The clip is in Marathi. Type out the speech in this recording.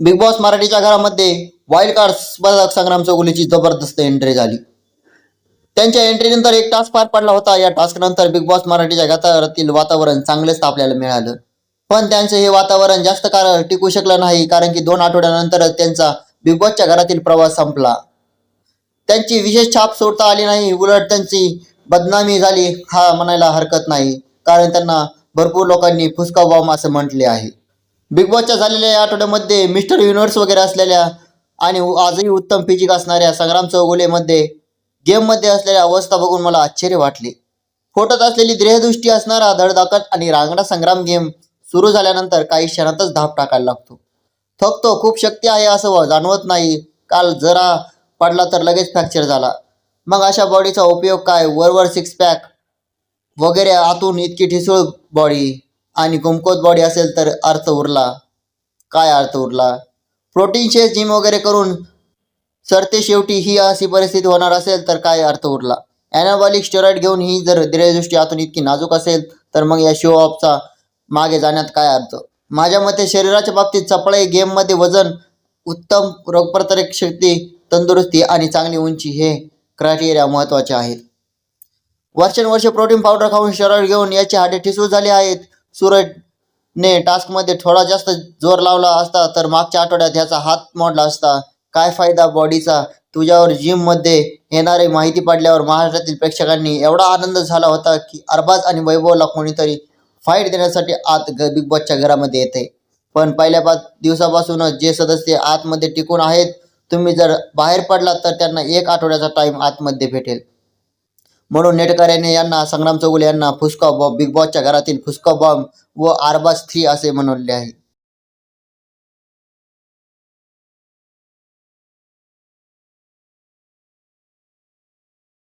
बिग बॉस मराठीच्या घरामध्ये वाईल्ड कार्ड स्पर्धक संग्राम चौगुलीची जबरदस्त एंट्री झाली. त्यांच्या एंट्रीनंतर एक टास्क पार पडला होता. या टास्क नंतर बिग बॉस मराठीच्या घरातील वातावरण चांगलेच आपल्याला मिळालं. पण त्यांचं हे वातावरण जास्त काळ टिकू शकलं नाही कारण की दोन आठवड्यानंतरच त्यांचा बिग बॉसच्या घरातील प्रवास संपला. त्यांची विशेष छाप सोडता आली नाही. उलट त्यांची बदनामी झाली हा म्हणायला हरकत नाही कारण त्यांना भरपूर लोकांनी फुसका असं म्हटले आहे. बिग बॉसच्या झालेल्या या आठवड्यामध्ये मिस्टर युनिव्हर्स वगैरे असलेल्या आणि आजही उत्तम फिजिक असणाऱ्या संग्राम चौगुलेमध्ये गेममध्ये असलेल्या अवस्था बघून मला आश्चर्य वाटले. फोटोत असलेली देहदृष्टी असणारा धडधाकट आणि रांगडा संग्राम गेम सुरू झाल्यानंतर काही क्षणातच धाप टाकायला लागतो. थकतो खूप शक्ती आहे असं जाणवत नाही. काल जरा पडला तर लगेच फ्रॅक्चर झाला. मग अशा बॉडीचा उपयोग काय? वरवर सिक्स पॅक वगैरे आतून इतकी ठिसूळ बॉडी आणि कुमकोत बॉडी असेल तर अर्थ उरला. काय अर्थ उरला? प्रोटीन शेस जिम वगैरे करून सरते शेवटी ही अशी परिस्थिती होणार असेल तर काय अर्थ उरला? ॲनाबॉलिक स्टेरॉइड घेऊन ही जर दृष्टी आतून इतकी नाजूक असेल तर मग या शो ऑफचा मागे जाण्यात काय अर्थ? माझ्या मते शरीराच्या बाबतीत चपळे गेममध्ये वजन उत्तम रोगप्रतरक शक्ती तंदुरुस्ती आणि चांगली उंची हे क्रायटेरिया महत्त्वाचे आहेत. वर्षानुवर्ष प्रोटीन पावडर खाऊन स्टेरॉइड घेऊन याचे हाडे ठिसूळ झाले आहेत. सूरजने टास्कमध्ये थोडा जास्त जोर लावला असता तर मागच्या आठवड्यात ह्याचा हात मोडला असता. काय फायदा बॉडीचा तुझ्यावर जिममध्ये येणारे माहिती पडल्यावर महाराष्ट्रातील प्रेक्षकांनी एवढा आनंद झाला होता की अरबाज आणि वैभवला कोणीतरी फाईट देण्यासाठी आत बिग बॉसच्या घरामध्ये येते. पण पहिल्या पाच दिवसापासूनच जे सदस्य आतमध्ये टिकून आहेत तुम्ही जर बाहेर पडलात तर त्यांना एक आठवड्याचा टाईम आतमध्ये भेटेल. म्हणून नेटकऱ्याने यांना संग्राम चौगुले यांना फुसका बॉम्ब बिग बॉसच्या घरातील फुसका बॉम्ब व आरबाज थ्री असे म्हणले आहे.